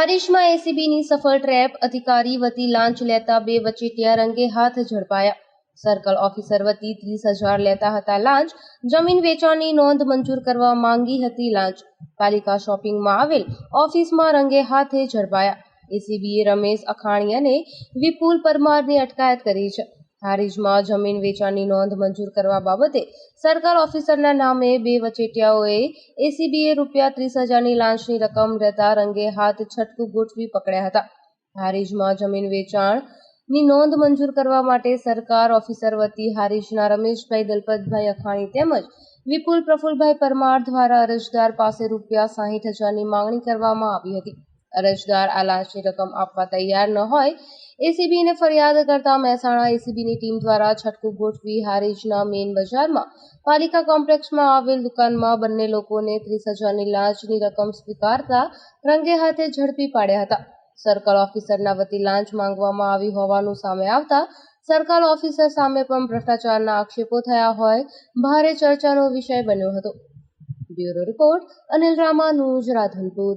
હારીશમાં એસીબીની સફળ ટ્રેપ, અધિકારી વતી લાંચ લેતા બે વચેટિયા રંગે હાથ ઝડપાયા. સર્કલ ઓફિસર વતી ત્રીસ હજાર લેતા હતા લાંચ. જમીન વેચાણની નોંધ મંજૂર કરવા માંગી હતી લાંચ. પાલિકા શોપિંગમાં આવેલ ઓફિસમાં રંગે હાથે ઝડપાયા. એસીબીએ રમેશ અખાણીયાને વિપુલ પરમારની અટકાયત કરી છે. હારીજમાં જમીન વેચાણની નોંધ મંજૂર કરવા બાબતે સરકાર ઓફિસરના નામે બે વચેટિયાઓએ એસીબીએ રૂપિયા ત્રીસ હજારની લાંચની રકમ રહેતા રંગે હાથ છટકું ગોઠવી પકડ્યા હતા. હારીજમાં જમીન વેચાણની નોંધ મંજૂર કરવા માટે સરકાર ઓફિસર વતી હારીજના રમેશભાઈ દલપતભાઈ અખાણી તેમજ વિપુલ પ્રફુલભાઈ પરમાર દ્વારા અરજદાર પાસે રૂપિયા સાહીઠ હજારની માંગણી કરવામાં આવી હતી. અરજદાર આ લાંચની રકમ આપવા તૈયાર ન હોય, એસીબીને ફરિયાદ કરતા મહેસાણા એસીબીની ટીમ દ્વારા છટકું ગોઠવી હારીજના મેઇન બજારમાં પાલિકા કોમ્પ્લેક્ષમાં આવેલ દુકાનમાં બંને લોકોને ત્રીસ હજારની લાંચની રકમ સ્વીકારતા રંગે હાથે ઝડપી પાડ્યા હતા. સર્કલ ઓફિસરના વતી લાંચ માંગવામાં આવી હોવાનું સામે આવતા સર્કલ ઓફિસર સામે પણ ભ્રષ્ટાચારના આક્ષેપો થયા હોય, ભારે ચર્ચાનો વિષય બન્યો હતો. Bureau report Anil Ramanuj Radhanpur.